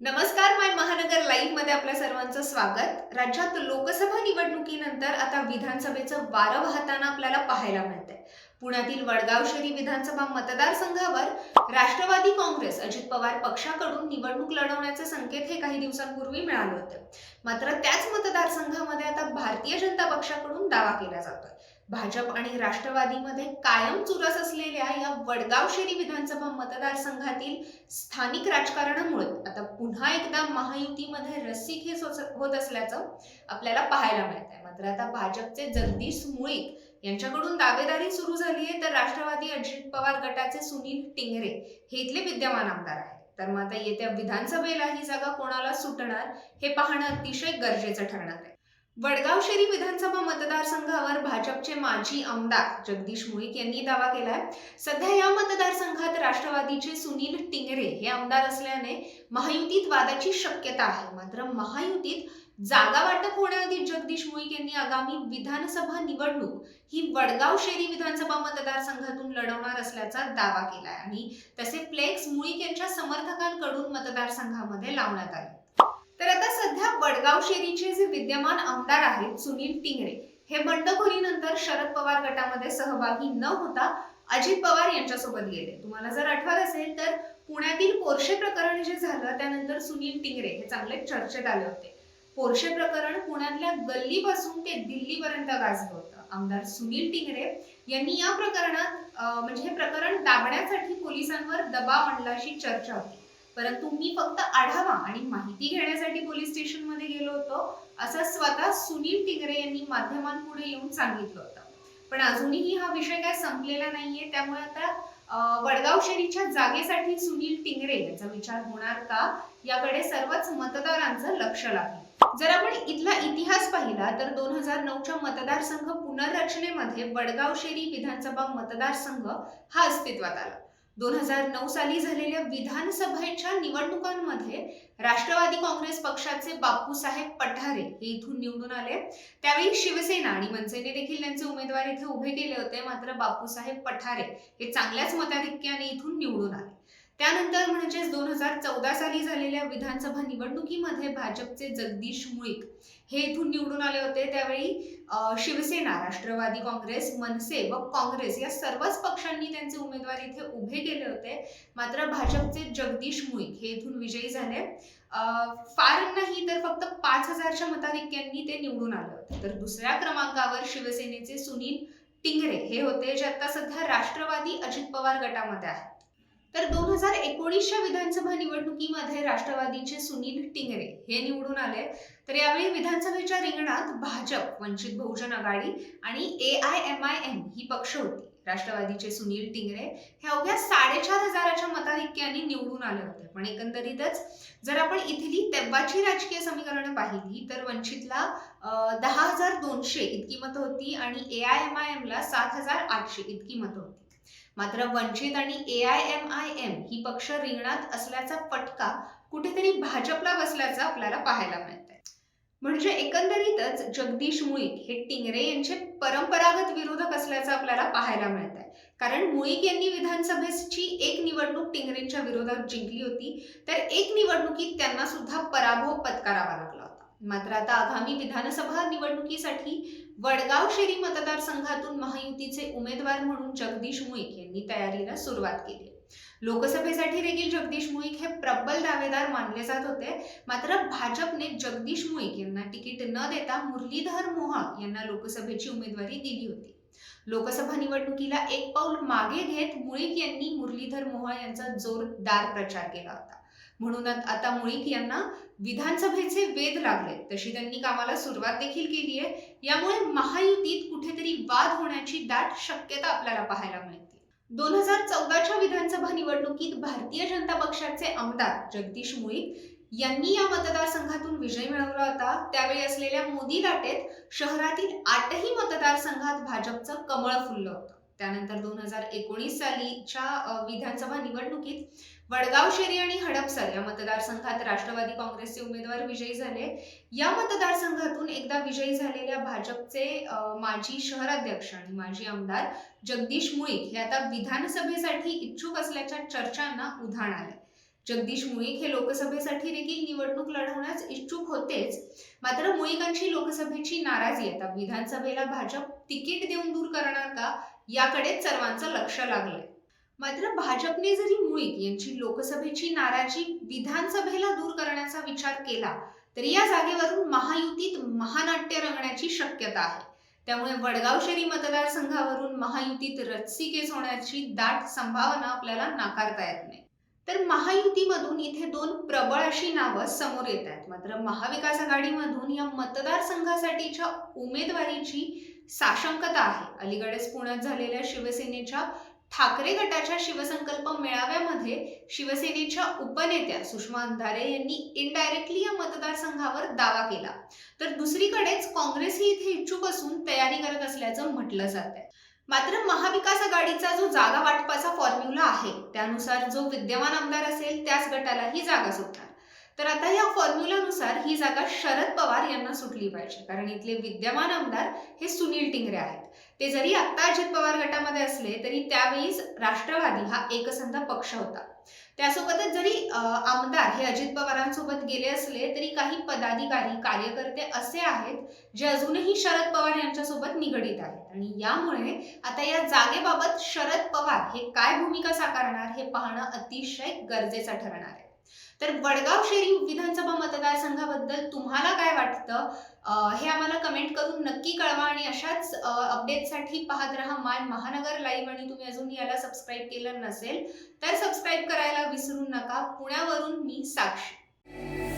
नमस्कार माय महानगर लाईव्हमध्ये आपल्या सर्वांचं स्वागत. राज्यात लोकसभा निवडणुकीनंतर आता विधानसभेचं वारं वाहताना आपल्याला पाहायला मिळतंय. पुण्यातील वडगाव शहरी विधानसभा मतदारसंघावर राष्ट्रवादी काँग्रेस अजित पवार पक्षाकडून निवडणूक लढवण्याचे संकेत हे काही दिवसांपूर्वी मिळाले होते. मात्र त्याच मतदारसंघामध्ये आता भारतीय जनता पक्षाकडून दावा केला जातोय. भाजप आणि राष्ट्रवादीमध्ये कायम चुरस असलेल्या या वडगाव शेरी विधानसभा मतदारसंघातील स्थानिक राजकारणामुळे आता पुन्हा एकदा महायुतीमध्ये रस्सीखेच होत- होत असल्याचं आपल्याला पाहायला मिळत आहे मात्र आता भाजपचे जगदीश मुळीक यांच्याकडून दावेदारी सुरू झाली आहे तर राष्ट्रवादी अजित पवार गटाचे सुनील टिंगरे हे इथले विद्यमान आमदार आहेत. तर मग आता येत्या विधानसभेला ही जागा कोणाला सुटणार हे पाहणं अतिशय गरजेचं ठरणार आहे. वडगाव शेरी विधानसभा मतदारसंघावर भाजपचे माजी आमदार जगदीश मुळीक यांनी दावा केलाय. सध्या या मतदारसंघात राष्ट्रवादीचे सुनील टिंगरे हे आमदार असल्याने महायुतीत वादाची शक्यता आहे. मात्र महायुतीत जागा वाटप होण्याआधी जगदीश मुळीक यांनी आगामी विधानसभा निवडणूक ही वडगाव शेरी विधानसभा मतदारसंघातून लढवणार असल्याचा दावा केलाय आणि तसे फ्लेक्स मुळीक यांच्या समर्थकांकडून मतदारसंघामध्ये लावण्यात आले. तर आता जळगाव शेरीचे जे विद्यमान आमदार आहेत सुनील टिंगरे हे बंडखोरीनंतर शरद पवार गटामध्ये सहभागी न होता अजित पवार यांच्यासोबत गेले. तुम्हाला जर आठवत असेल तर पुण्यातील पोर्शे प्रकरण जे झालं त्यानंतर सुनील टिंगरे हे चांगले चर्चेत आले होते. पोर्शे प्रकरण पुण्यातल्या गल्लीपासून ते दिल्लीपर्यंत गाजलं होतं. आमदार सुनील टिंगरे यांनी या प्रकरणात म्हणजे हे प्रकरण दाबण्यासाठी पोलिसांवर दबाव आणला अशी चर्चा होती. परंतु मी फक्त आढावा आणि माहिती घेण्यासाठी पोलीस स्टेशनमध्ये गेलो होतो असं स्वतः सुनील टिंगरे यांनी माध्यमांपुढे येऊन सांगितलं होतं. पण अजूनही हा विषय काय संपलेला नाहीये त्यामुळे आता वडगाव शेरीच्या जागेसाठी सुनील टिंगरे यांचा विचार होणार का याकडे सर्वच मतदारांचं लक्ष लागेल. जर आपण इथला इतिहास पाहिला तर दोन हजार नऊच्या मतदारसंघ पुनर्रचनेमध्ये वडगाव शेरी विधानसभा मतदारसंघ हा अस्तित्वात आला. दोन हजार नऊ साली झालेल्या विधानसभेच्या निवडणुकांमध्ये राष्ट्रवादी काँग्रेस पक्षाचे बापूसाहेब पठारे हे इथून निवडून आले. त्यावेळी शिवसेना आणि मनसेने देखील त्यांचे उमेदवार इथे उभे केले होते. मात्र बापूसाहेब पठारे हे चांगल्याच मताधिक्याने इथून निवडून आले. त्यानंतर म्हणजेच दोन हजार चौदा साली झालेल्या विधानसभा निवडणुकीमध्ये भाजपचे जगदीश मुळीक हे इथून निवडून आले होते. त्यावेळी शिवसेना राष्ट्रवादी काँग्रेस मनसे व काँग्रेस या सर्वच पक्षांनी त्यांचे उमेदवार इथे उभे केले होते. मात्र भाजपचे जगदीश मुळीक हे इथून विजयी झाले. फार नाही तर फक्त पाच हजारच्या मताधिक्यांनी ते निवडून आले होते. तर दुसऱ्या क्रमांकावर शिवसेनेचे सुनील टिंगरे हे होते जे आता सध्या राष्ट्रवादी अजित पवार गटामध्ये आहेत. तर दोन हजार एकोणीसच्या विधानसभा निवडणुकीमध्ये राष्ट्रवादीचे सुनील टिंगरे हे निवडून आले. तर यावेळी विधानसभेच्या रिंगणात भाजप वंचित बहुजन आघाडी आणि A I M I M ही पक्ष होती. राष्ट्रवादीचे सुनील टिंगरे हे अवघ्या साडेचार हजाराच्या मताधिक्याने निवडून आले होते. पण एकंदरीतच जर आपण इथली तेव्हाची राजकीय समीकरणं पाहिली तर वंचितला दहा हजार दोनशे इतकी मतं होती आणि ए आय एम आय एमला सात हजार आठशे इतकी मतं होती. मात्र वंचित आणि A I M I M ही पक्ष रिंगणात असल्याचा फटका कुठेतरी भाजपला बसल्याचं आपल्याला पाहायला मिळतंय. म्हणजे एकंदरीतच जगदीश मुळीक हे टिंगरे यांचे परंपरागत विरोधक असल्याचं आपल्याला पाहायला मिळत आहे कारण मुळीक यांनी विधानसभेची एक निवडणूक टिंगरेंच्या विरोधात जिंकली होती तर एक निवडणुकीत त्यांना सुद्धा पराभव पत्करावा लागला होता. मात्र आता आगामी विधानसभा निवडणुकीसाठी वडगाव शेरी मतदारसंघातून महायुतीचे उमेदवार म्हणून जगदीश मुळीक यांनी तयारीला सुरुवात केली लोकसभेसाठी देखील जगदीश मुळीक हे प्रबल दावेदार मानले जात होते. मात्र भाजपने जगदीश मुळीक यांना तिकीट न देता मुरलीधर मोहन यांना लोकसभेची उमेदवारी दिली होती. लोकसभा निवडणुकीला एक पाऊल मागे घेत मुळीक यांनी मुरलीधर मोहाळ यांचा जोरदार प्रचार केला होता. म्हणून आता मुळीक यांना विधानसभेचे वेध लागले. तशी त्यांनी कामाला सुरुवात देखील केली आहे. यामुळे महायुतीत कुठेतरी वाद होण्याची दाट शक्यता आपल्याला पाहायला मिळते. दोन हजार चौदाच्या विधानसभा निवडणुकीत भारतीय जनता पक्षाचे आमदार जगदीश मुळीक यांनी या मतदारसंघातून विजय मिळवला होता. त्यावेळी असलेल्या मोदी लाटेत शहरातील आठही मतदारसंघात भाजपचं कमळ फुललं होतं. त्यानंतर दोन हजार एकोणीस सालीच्या विधानसभा निवडणुकीत वडगाव शेरी आणि हडपसर या मतदारसंघात राष्ट्रवादी काँग्रेसचे उमेदवार विजयी झाले. या मतदारसंघातून एकदा विजयी झालेल्या भाजपचे माजी शहराध्यक्ष आणि माजी आमदार जगदीश मुळीक हे आता विधानसभेसाठी इच्छुक असल्याच्या चर्चांना उधाण आले जगदीश मुळीक हे लोकसभेसाठी देखील निवडणूक लढवण्यास इच्छुक होतेच. मात्र मुळीकांची लोकसभेची नाराजी आता विधानसभेला भाजप तिकीट देऊन दूर करणार का? याकडेच सर्वांचं लक्ष लागलंय. मात्र भाजपने जरी मुळीक यांची लोकसभेची नाराजी विधानसभेला दूर करण्याचा विचार केला तरी या जागेवरून महायुतीत महानाट्य रंगण्याची शक्यता आहे. त्यामुळे वडगाव शहरी मतदारसंघावरून महायुतीत रस्सीकेस होण्याची दाट संभावना आपल्याला नाकारता येत नाही. तर महायुतीमधून इथे दोन प्रबळ अशी नावं समोर येत आहेत. मात्र महाविकास आघाडीमधून या मतदारसंघासाठीच्या उमेदवारीची साशंकता आहे. अलीकडेच पुण्यात झालेल्या शिवसेनेच्या ठाकरे गटाच्या शिवसंकल्प मेळाव्यामध्ये शिवसेनेच्या उपनेत्या सुषमा अंधारे यांनी इनडायरेक्टली या मतदारसंघावर दावा केला. तर दुसरीकडेच काँग्रेसही इथे इच्छुक असून तयारी करत असल्याचं म्हटलं जात आहे. मात्र महाविकास आघाडीचा जो जागा वाटपाचा फॉर्म्युला आहे त्यानुसार जो विद्यमान आमदार असेल त्याच गटाला ही जागा सुटणार तर आता या फॉर्म्युलानुसार ही जागा शरद पवार यांना सुटली पाहिजे. कारण इथले विद्यमान आमदार हे सुनील टिंगरे आहेत. ते जरी आत्ता अजित पवार गटामध्ये असले तरी त्यावेळीच राष्ट्रवादी हा एकसंध पक्ष होता. त्यासोबतच जरी आमदार हे अजित पवारांसोबत गेले असले तरी काही पदाधिकारी कार्यकर्ते असे आहेत जे अजूनही शरद पवार यांच्यासोबत निगडीत आहेत. आणि यामुळे आता या जागेबाबत शरद पवार हे काय भूमिका साकारणार हे पाहणं अतिशय गरजेचं ठरणार आहे. तर वडगाव शेरी विधानसभा मतदारसंघाबद्दल तुम्हाला काय वाटतं? हे आम्हाला कमेंट करून नक्की कळवा आणि अशाच अपडेटसाठी पाहत राहा माय महानगर लाईव्ह आणि तुम्ही अजून याला सबस्क्राईब केलं नसेल तर सबस्क्राईब करायला विसरू नका. पुण्यावरून मी साक्षी.